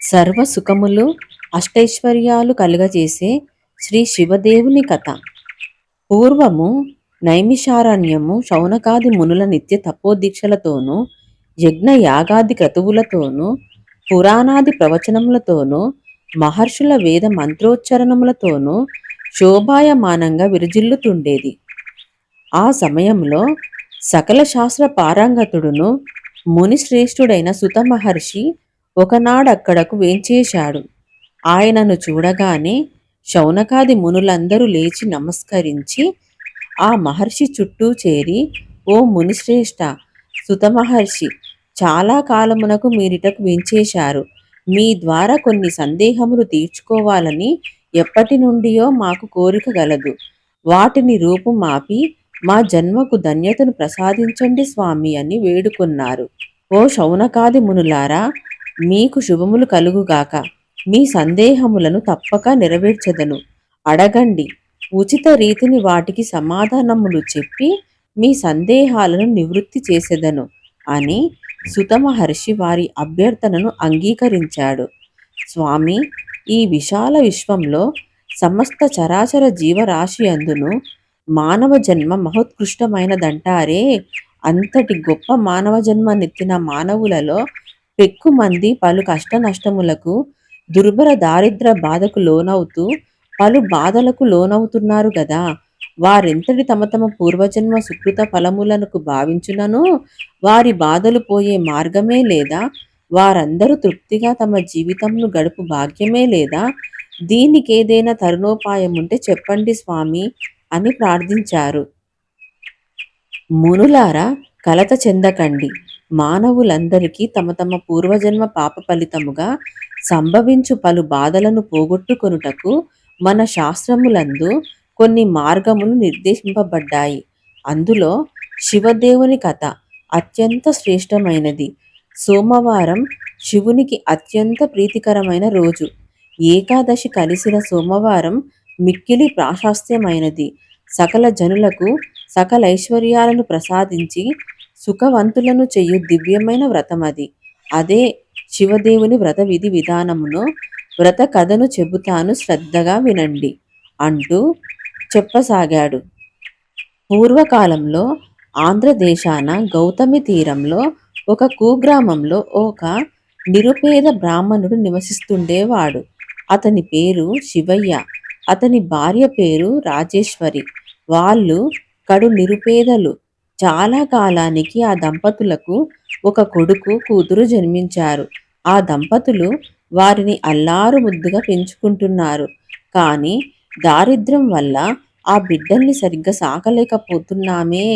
సర్వ సుఖములు అష్టైశ్వర్యాలు కలుగజేసే శ్రీ శివదేవుని కథ. పూర్వము నైమిషారణ్యము శౌనకాది మునుల నిత్య తపోదీక్షలతోనూ యజ్ఞ యాగాది క్రతువులతోనూ పురాణాది ప్రవచనములతోనూ మహర్షుల వేద మంత్రోచ్చరణములతోనూ శోభాయమానంగా విరజిల్లుతుండేది. ఆ సమయంలో సకల శాస్త్ర పారంగతుడును మునిశ్రేష్ఠుడైన సుత మహర్షి ఒకనాడక్కడకు వేంచేశాడు. ఆయనను చూడగానే శౌనకాది మునులందరూ లేచి నమస్కరించి ఆ మహర్షి చుట్టూ చేరి ఓ మునిశ్రేష్ఠ సుత మహర్షి చాలా కాలమునకు మీరిటకు వేంచేశారు. మీ ద్వారా కొన్ని సందేహములు తీర్చుకోవాలని ఎప్పటి నుండియో మాకు కోరిక గలదు. వాటిని రూపుమాపి మా జన్మకు ధన్యతను ప్రసాదించండి స్వామి అని వేడుకున్నారు. ఓ శౌనకాది మునులారా మీకు శుభములు కలుగుగాక మీ సందేహములను తప్పక నెరవేర్చెదను. అడగండి. ఉచిత రీతిని వాటికి సమాధానములు చెప్పి మీ సందేహాలను నివృత్తి చేసెదను అని సుత మహర్షి వారి అభ్యర్థనను అంగీకరించాడు. స్వామి ఈ విశాల విశ్వంలో సమస్త చరాచర జీవరాశి అందును మానవ జన్మ మహోత్కృష్టమైనదంటారే అంతటి గొప్ప మానవ జన్మ నెత్తిన మానవులలో పెక్కుమంది పలు కష్ట నష్టములకు దుర్భర దారిద్ర బాధకు లోనవుతూ పలు బాధలకు లోనవుతున్నారు గదా. వారెంతటి తమ తమ పూర్వజన్మ సుకృత ఫలములకు భావించుననో? వారి బాధలు పోయే మార్గమే లేదా? వారందరూ తృప్తిగా తమ జీవితంను గడుపు భాగ్యమే లేదా? దీనికేదైనా తరుణోపాయం ఉంటే చెప్పండి స్వామి అని ప్రార్థించారు. మునులారా కలత చెందకండి. మానవులందరికీ తమ తమ పూర్వజన్మ పాప ఫలితముగా సంభవించు పలు బాధలను పోగొట్టుకొనుటకు మన శాస్త్రములందు కొన్ని మార్గములు నిర్దేశింపబడ్డాయి. అందులో శివదేవుని కథ అత్యంత శ్రేష్టమైనది. సోమవారం శివునికి అత్యంత ప్రీతికరమైన రోజు. ఏకాదశి కలిసిన సోమవారం మిక్కిలి ప్రాశాస్త్యమైనది. సకల జనులకు సకల ఐశ్వర్యాలను ప్రసాదించి సుఖవంతులను చెయ్యు దివ్యమైన వ్రతమది అదే శివదేవుని వ్రత విధి విధానమును వ్రత కథను చెబుతాను శ్రద్ధగా వినండి అంటూ చెప్పసాగాడు. పూర్వకాలంలో ఆంధ్రదేశాన గౌతమి తీరంలో ఒక కుగ్రామంలో ఒక నిరుపేద బ్రాహ్మణుడు నివసిస్తుండేవాడు. అతని పేరు శివయ్య. అతని భార్య పేరు రాజేశ్వరి. వాళ్ళు కడు నిరుపేదలు. చాలా కాలానికి ఆ దంపతులకు ఒక కొడుకు కూతురు జన్మించారు. ఆ దంపతులు వారిని అల్లారు ముద్దుగా పెంచుకుంటున్నారు. కానీ దారిద్ర్యం వల్ల ఆ బిడ్డల్ని సరిగ్గా సాకలేకపోతున్నామే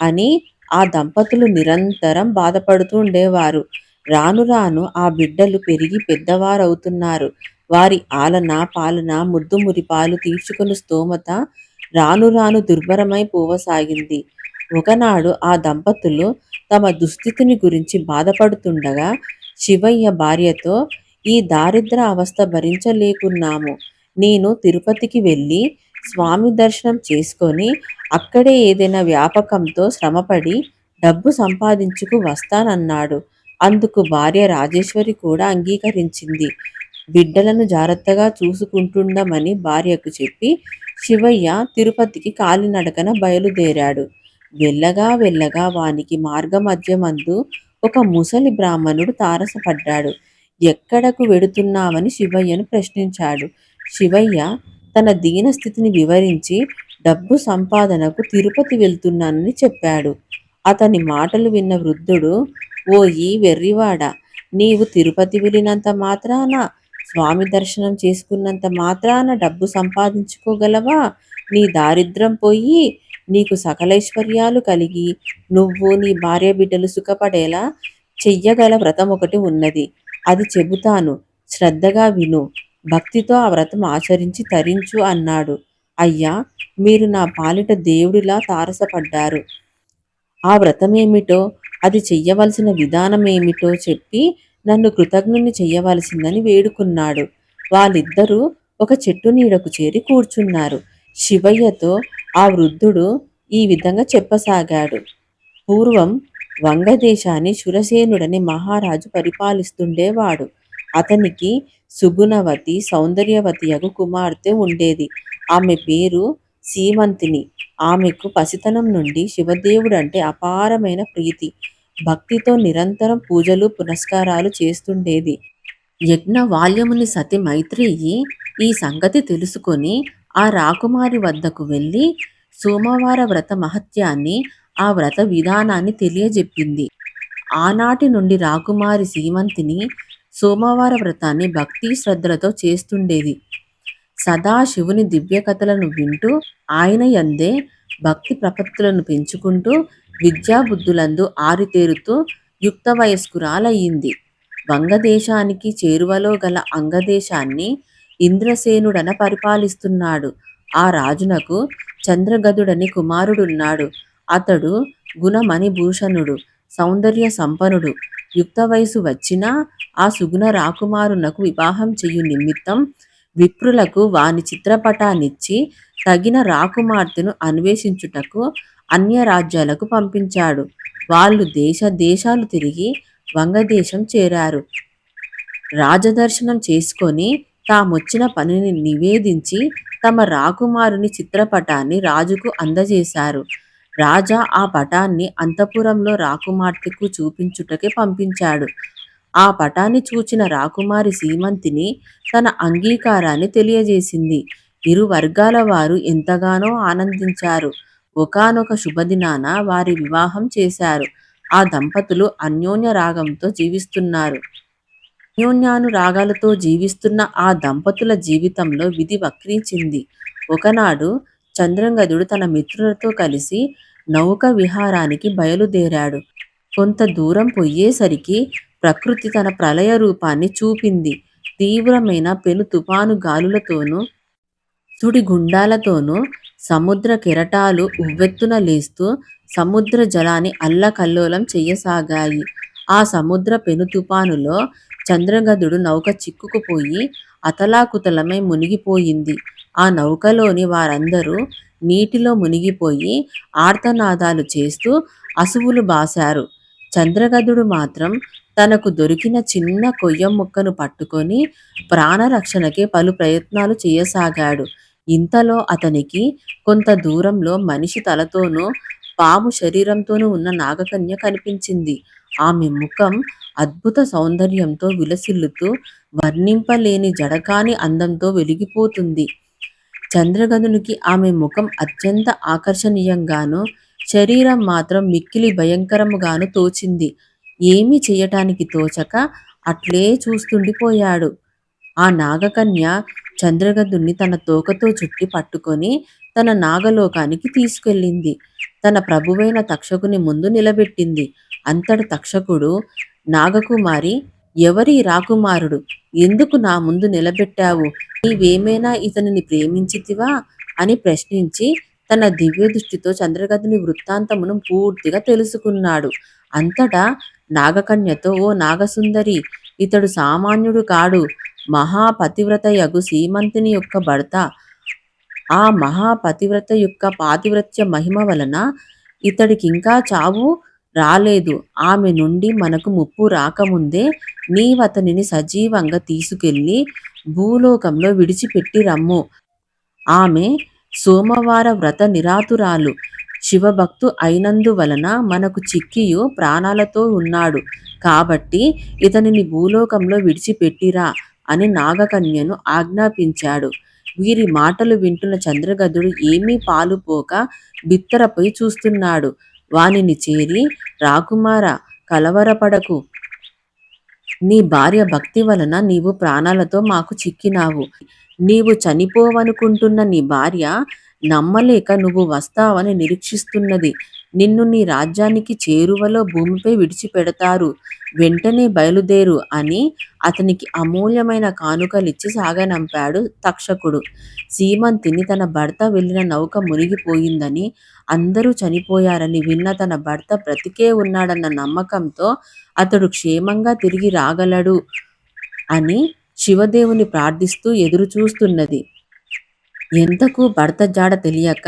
అని ఆ దంపతులు నిరంతరం బాధపడుతూ ఉండేవారు. రాను రాను ఆ బిడ్డలు పెరిగి పెద్దవారవుతున్నారు. వారి ఆలన పాలన ముద్దు మురిపాలు తీర్చుకుని స్తోమత రాను రాను దుర్భరమై పోవసాగింది. ఒకనాడు ఆ దంపతులు తమ దుస్థితిని గురించి బాధపడుతుండగా శివయ్య భార్యతో ఈ దారిద్ర అవస్థ భరించలేకున్నాము. నేను తిరుపతికి వెళ్ళి స్వామి దర్శనం చేసుకొని అక్కడే ఏదైనా వ్యాపకంతో శ్రమపడి డబ్బు సంపాదించుకు వస్తానన్నాడు. అందుకు భార్య రాజేశ్వరి కూడా అంగీకరించింది. బిడ్డలను జాగ్రత్తగా చూసుకుంటుండమని భార్యకు చెప్పి శివయ్య తిరుపతికి కాలినడకన బయలుదేరాడు. వెళ్ళగా వెళ్ళగా వానికి మార్గమధ్యమందు ఒక ముసలి బ్రాహ్మణుడు తారసపడ్డాడు. ఎక్కడకు వెడుతున్నావని శివయ్యను ప్రశ్నించాడు. శివయ్య తన దీనస్థితిని వివరించి డబ్బు సంపాదనకు తిరుపతి వెళ్తున్నానని చెప్పాడు. అతని మాటలు విన్న వృద్ధుడు ఓ ఈ వెర్రివాడ నీవు తిరుపతి వెళ్ళినంత మాత్రాన స్వామి దర్శనం చేసుకున్నంత మాత్రాన డబ్బు సంపాదించుకోగలవా? నీ దారిద్రం పోయి నీకు సకలైశ్వర్యాలు కలిగి నువ్వు నీ భార్య బిడ్డలు సుఖపడేలా చెయ్యగల వ్రతం ఒకటి ఉన్నది. అది చెబుతాను శ్రద్ధగా విను. భక్తితో ఆ వ్రతం ఆచరించి తరించు అన్నాడు. అయ్యా మీరు నా పాలిట దేవుడిలా తారసపడ్డారు. ఆ వ్రతమేమిటో అది చెయ్యవలసిన విధానమేమిటో చెప్పి నన్ను కృతజ్ఞుని చెయ్యవలసిందని వేడుకున్నాడు. వాళ్ళిద్దరూ ఒక చెట్టు నీడకు చేరి కూర్చున్నారు. శివయ్యతో ఆ వృద్ధుడు ఈ విధంగా చెప్పసాగాడు పూర్వం వంగదేశాన్ని శురసేనుడని మహారాజు పరిపాలిస్తుండేవాడు అతనికి సుగుణవతి, సౌందర్యవతియగు కుమార్తె ఉండేది. ఆమె పేరు సీమంతిని. ఆమెకు పసితనం నుండి శివదేవుడంటే అపారమైన ప్రీతి. భక్తితో నిరంతరం పూజలు, పునస్కారాలు చేస్తుండేది. యజ్ఞ వాల్యముని సతి మైత్రేయి ఈ సంగతి తెలుసుకొని ఆ రాకుమారి వద్దకు వెళ్ళి సోమవార వ్రత మహత్యాన్ని ఆ వ్రత విధానాన్ని తెలియజెప్పింది. ఆనాటి నుండి రాకుమారి సీమంతిని సోమవార వ్రతాన్ని భక్తి శ్రద్ధలతో చేస్తుండేది. సదా శివుని దివ్యకథలను వింటూ ఆయన యందే భక్తి ప్రపత్తులను పెంచుకుంటూ విద్యాబుద్ధులందు ఆరితేరుతూ యుక్త వయస్కురాలయ్యింది వంగదేశానికి చేరువలో గల అంగదేశాన్ని ఇంద్రసేనుడన పరిపాలిస్తున్నాడు. ఆ రాజునకు చంద్రగదుడని కుమారుడున్నాడు. అతడు గుణమణిభూషణుడు, సౌందర్య సంపన్నుడు. యుక్తవయసు వచ్చినా ఆ సుగుణ రాకుమారునకు వివాహం చేయు నిమిత్తం విప్రులకు వాని చిత్రపటాన్నిచ్చి తగిన రాకుమార్తెను అన్వేషించుటకు అన్య రాజ్యాలకు పంపించాడు. వాళ్ళు దేశ దేశాలు తిరిగి వంగదేశం చేరారు. రాజదర్శనం చేసుకొని తామొచ్చిన పనిని నివేదించి తమ రాకుమారుని చిత్రపటాన్ని రాజుకు అందజేశారు. రాజా ఆ పటాన్ని అంతఃపురంలో రాకుమార్తెకు చూపించుటకే పంపించాడు. ఆ పటాన్ని చూచిన రాకుమారి సీమంతిని తన అంగీకారాన్ని తెలియజేసింది. ఇరు వర్గాల వారు ఎంతగానో ఆనందించారు. ఒకానొక శుభదినాన వారి వివాహం చేశారు. ఆ దంపతులు అన్యోన్య రాగంతో జీవిస్తున్నారు. అన్యోన్యానురాగాలతో జీవిస్తున్న ఆ దంపతుల జీవితంలో విధి వక్రించింది. ఒకనాడు చంద్రగదుడు తన మిత్రులతో కలిసి నౌక విహారానికి బయలుదేరాడు. కొంత దూరం పొయ్యేసరికి ప్రకృతి తన ప్రళయ రూపాన్ని చూపింది. తీవ్రమైన పెను తుఫాను గాలులతోనూ, సుడిగుండాలతోనూ సముద్ర కెరటాలు ఉవ్వెత్తున లేస్తూ సముద్ర జలాన్ని అల్లకల్లోలం చెయ్యసాగాయి. ఆ సముద్ర పెను తుఫానులో చంద్రగదుడు నౌక చిక్కుకుపోయి అతలాకుతలమై మునిగిపోయింది. ఆ నౌకలోని వారందరూ నీటిలో మునిగిపోయి ఆర్తనాదాలు చేస్తూ అసువులు బాశారు. చంద్రగదుడు మాత్రం తనకు దొరికిన చిన్న కొయ్యముక్కను పట్టుకొని ప్రాణరక్షణకే పలు ప్రయత్నాలు చేయసాగాడు ఇంతలో అతనికి కొంత దూరంలో మనిషి తలతోనూ, పాము శరీరంతోనూ ఉన్న నాగకన్య కనిపించింది. ఆమె ముఖం అద్భుత సౌందర్యంతో విలసిల్లుతూ వర్ణింపలేని జడకాని అందంతో వెలిగిపోతుంది చంద్రగదునికి ఆమె ముఖం అత్యంత ఆకర్షణీయంగానూ, శరీరం మాత్రం మిక్కిలి భయంకరముగాను తోచింది. ఏమీ చేయటానికి తోచక అట్లే చూస్తుండిపోయాడు ఆ నాగకన్య చంద్రగదుణ్ణి తన తోకతో చుట్టి పట్టుకొని తన నాగలోకానికి తీసుకెళ్ళింది. తన ప్రభువైన తక్షకుని ముందు నిలబెట్టింది. అంతటి తక్షకుడు నాగకుమారి ఎవరి రాకుమారుడు? ఎందుకు నా ముందు నిలబెట్టావు? నీవేమైనా ఇతనిని ప్రేమించితివా? అని ప్రశ్నించి తన దివ్య దృష్టితో చంద్రగదుని వృత్తాంతమును పూర్తిగా తెలుసుకున్నాడు. అంతటా నాగకన్యతో ఓ నాగసుందరి ఇతడు సామాన్యుడు కాడు. మహాపతివ్రతయగు సీమంతుని యొక్క భర్త. ఆ మహాపతివ్రత యొక్క పాతివ్రత్య మహిమ వలన ఇతడికింకా చావు రాలేదు. ఆమె నుండి మనకు ముప్పు రాకముందే నీవతనిని సజీవంగా తీసుకెళ్ళి భూలోకంలో విడిచిపెట్టి రమ్ము ఆమె సోమవార వ్రత నిరాతురాలు శివభక్తు అయినందువలన మనకు చిక్కియు ప్రాణాలతో ఉన్నాడు. కాబట్టి ఇతనిని భూలోకంలో విడిచిపెట్టిరా అని నాగకన్యను ఆజ్ఞాపించాడు. వీరి మాటలు వింటున్న చంద్రగదుడు ఏమీ పాలుపోక బిత్తరపోయి చూస్తున్నాడు. వానిని చేరి రాకుమార కలవరపడకు. నీ భార్య భక్తి వలన నీవు ప్రాణాలతో మాకు చిక్కినావు. నీవు చనిపోవనుకుంటున్న నీ భార్య నమ్మలేక నువ్వు వస్తావని నిరీక్షిస్తున్నది. నిన్ను నీ రాజ్యానికి చేరువలో భూమిపై విడిచిపెడతారు. వెంటనే బయలుదేరు అని అతనికి అమూల్యమైన కానుకలిచ్చి సాగనంపాడు తక్షకుడు. సీమంతిని తన భర్త వెళ్ళిన నౌక మునిగిపోయిందని అందరూ చనిపోయారని విన్న తన భర్త బ్రతికే ఉన్నాడన్న నమ్మకంతో అతడు క్షేమంగా తిరిగి రాగలడు అని శివదేవుని ప్రార్థిస్తూ ఎదురుచూస్తున్నది. ఎంతకు భర్త జాడ తెలియక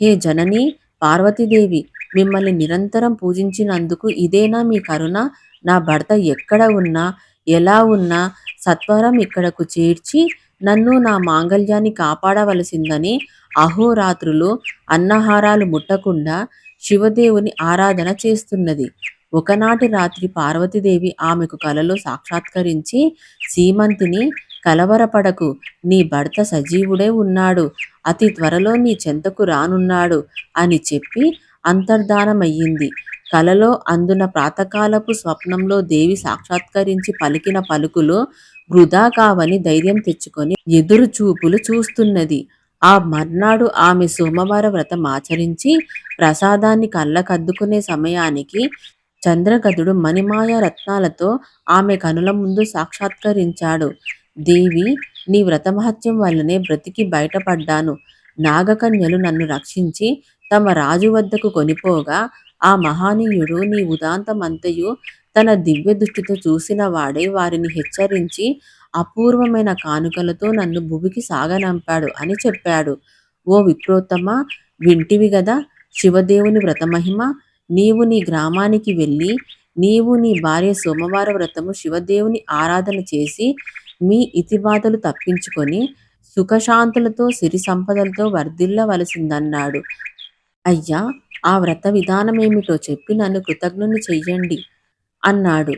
హే జనని పార్వతీదేవి మిమ్మల్ని నిరంతరం పూజించినందుకు ఇదేనా మీ కరుణ? నా భర్త ఎక్కడ ఉన్నా ఎలా ఉన్నా సత్వరం ఇక్కడకు చేర్చి నన్ను నా మాంగల్యాన్ని కాపాడవలసిందని అహోరాత్రులు అన్నహారాలు ముట్టకుండా శివదేవుని ఆరాధన చేస్తున్నది ఒకనాటి రాత్రి పార్వతీదేవి ఆమెకు కలలో సాక్షాత్కరించి సీమంతిని కలవరపడకు నీ భర్త సజీవుడే ఉన్నాడు అతి త్వరలో నీ చెంతకు రానున్నాడు అని చెప్పి అంతర్ధానమయ్యింది. కలలో అందున ప్రాతకాలపు స్వప్నంలో దేవి సాక్షాత్కరించి పలికిన పలుకులు వృధా కావని ధైర్యం తెచ్చుకొని ఎదురు చూపులు చూస్తున్నది. ఆ మర్నాడు ఆమె సోమవార వ్రతం ఆచరించి ప్రసాదాన్ని కళ్ళకద్దుకునే సమయానికి చంద్రగదుడు మణిమాయ రత్నాలతో ఆమె కనుల ముందు సాక్షాత్కరించాడు. దేవి నీ వ్రతమహత్యం వల్లనే బ్రతికి బయటపడ్డాను. నాగకన్యలు నన్ను రక్షించి తమ రాజు వద్దకు కొనిపోగా ఆ మహానీయుడు నీ ఉదాంతమంతయు తన దివ్య దృష్టితో చూసిన వాడే వారిని హెచ్చరించి అపూర్వమైన కానుకలతో నన్ను భువికి సాగనంపాడు అని చెప్పాడు. ఓ విప్రోత్తమ వింటివి గదా శివదేవుని వ్రతమహిమ నీవు నీ గ్రామానికి వెళ్ళి నీవు నీ భార్య సోమవార వ్రతము శివదేవుని ఆరాధన చేసి మీ ఇతిబాధలు తప్పించుకొని సుఖశాంతులతో సిరి సంపదలతో వర్ధిల్లవలసిందన్నాడు. అయ్యా ఆ వ్రత విధానమేమిటో చెప్పి నన్ను కృతజ్ఞుని చెయ్యండి అన్నాడు.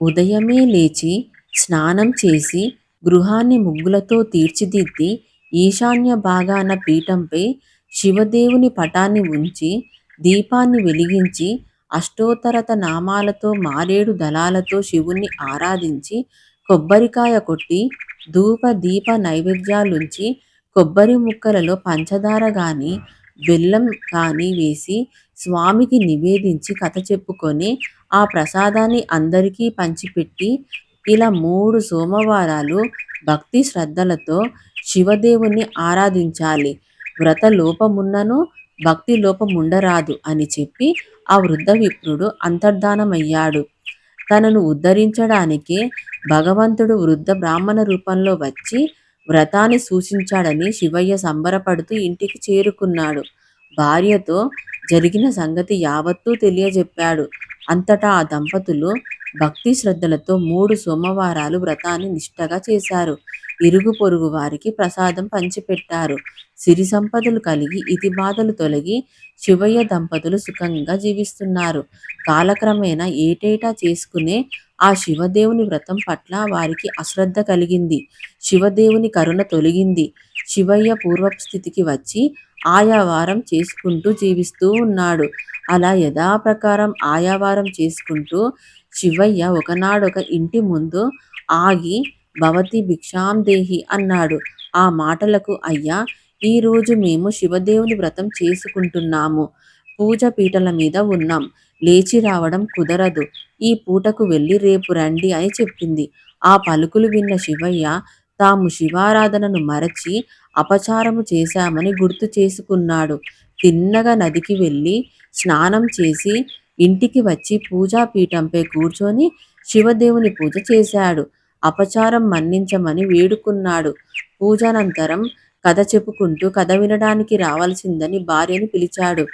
ఉదయమే లేచి స్నానం చేసి గృహాన్ని ముగ్గులతో తీర్చిదిద్ది ఈశాన్య భాగాన పీఠంపై శివదేవుని పటాన్ని ఉంచి దీపాన్ని వెలిగించి అష్టోత్తరత నామాలతో మారేడు దళాలతో శివుణ్ణి ఆరాధించి కొబ్బరికాయ కొట్టి ధూప దీప నైవేద్యాలుంచి కొబ్బరి ముక్కలలో పంచదార గాని బెల్లం కానీ వేసి స్వామికి నివేదించి కథ చెప్పుకొని ఆ ప్రసాదాన్ని అందరికీ పంచిపెట్టి ఇలా మూడు సోమవారాలు భక్తి శ్రద్ధలతో శివదేవుని ఆరాధించాలి. వ్రత లోపమున్నను భక్తి లోపముండరాదు అని చెప్పి ఆ వృద్ధ విప్రుడు అంతర్ధానమయ్యాడు. తనను ఉద్ధరించడానికే భగవంతుడు వృద్ధ బ్రాహ్మణ రూపంలో వచ్చి వ్రతాన్ని సూచించాడని శివయ్య సంబరపడుతూ ఇంటికి చేరుకున్నాడు. భార్యతో జరిగిన సంగతి యావత్తూ తెలియజెప్పాడు. అంతటా ఆ దంపతులు భక్తి శ్రద్ధలతో మూడు సోమవారాలు వ్రతాన్ని నిష్టగా చేశారు. ఇరుగు పొరుగు వారికి ప్రసాదం పంచిపెట్టారు. సిరి సంపదలు కలిగి ఇతి బాధలు తొలగి శివయ్య దంపతులు సుఖంగా జీవిస్తున్నారు. కాలక్రమేణా ఏటేటా చేసుకునే ఆ శివదేవుని వ్రతం పట్ల వారికి అశ్రద్ధ కలిగింది. శివదేవుని కరుణ తొలగింది. శివయ్య పూర్వస్థితికి వచ్చి ఆయా వారం చేసుకుంటూ జీవిస్తూ ఉన్నాడు. అలా యథాప్రకారం ఆయావారం చేసుకుంటూ శివయ్య ఒకనాడొక ఇంటి ముందు ఆగి భవతి భిక్షాం దేహి అన్నాడు. ఆ మాటలకు అయ్యా ఈరోజు మేము శివదేవుని వ్రతం చేసుకుంటున్నాము. పూజ పీటల మీద ఉన్నాం. లేచి రావడం కుదరదు. ఈ పూటకు వెళ్ళి రేపు రండి అని చెప్పింది. ఆ పలుకులు విన్న శివయ్య తాము శివారాధనను మరచి అపచారము చేశామని గుర్తు చేసుకున్నాడు. తిన్నగా నదికి వెళ్ళి స్నానం చేసి ఇంటికి వచ్చి పూజాపీఠంపై కూర్చొని శివదేవుని పూజ చేశాడు. అపచారం మన్నించమని వేడుకున్నాడు. పూజానంతరం కథ చెప్పుకుంటూ కథ వినడానికి రావాల్సిందని భార్యని పిలిచాడు.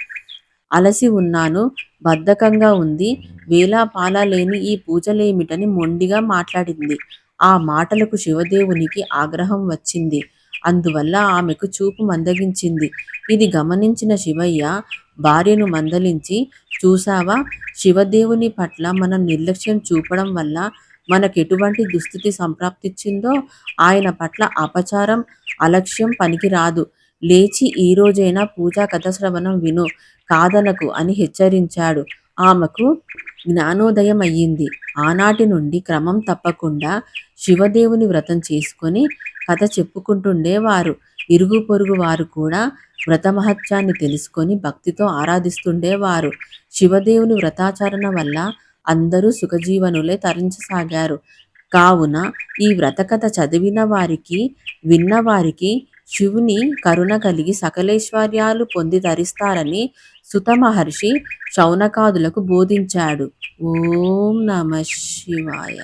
అలసి ఉన్నాను బద్ధకంగా ఉంది వేలా పాలా లేని ఈ పూజలేమిటని మొండిగా మాట్లాడింది. ఆ మాటలకు శివదేవునికి ఆగ్రహం వచ్చింది. అందువల్ల ఆమెకు చూపు మందగించింది. ఇది గమనించిన శివయ్య భార్యను మందలించి చూసావా శివదేవుని పట్ల మనం నిర్లక్ష్యం చూపడం వల్ల మనకు ఎటువంటి దుస్థితి సంప్రాప్తిచ్చిందో ఆయన పట్ల అపచారం అలక్ష్యం పనికిరాదు. లేచి ఈ రోజైనా పూజా కథ శ్రవణం విను కాదనకు అని హెచ్చరించాడు. ఆమెకు జ్ఞానోదయం అయ్యింది. ఆనాటి నుండి క్రమం తప్పకుండా శివదేవుని వ్రతం చేసుకొని కథ చెప్పుకుంటుండేవారు ఇరుగు పొరుగు వారు కూడా వ్రతమహత్యాన్ని తెలుసుకొని భక్తితో ఆరాధిస్తుండేవారు శివదేవుని వ్రతాచరణ వల్ల అందరూ సుఖజీవనులే తరించసాగారు. కావున ఈ వ్రతకథ చదివిన వారికి విన్నవారికి శివుని కరుణ కలిగి సకలేశ్వర్యాలు పొంది ధరిస్తారని సుత మహర్షి శౌనకాదులకు బోధించాడు. ఓం నమ శివాయ.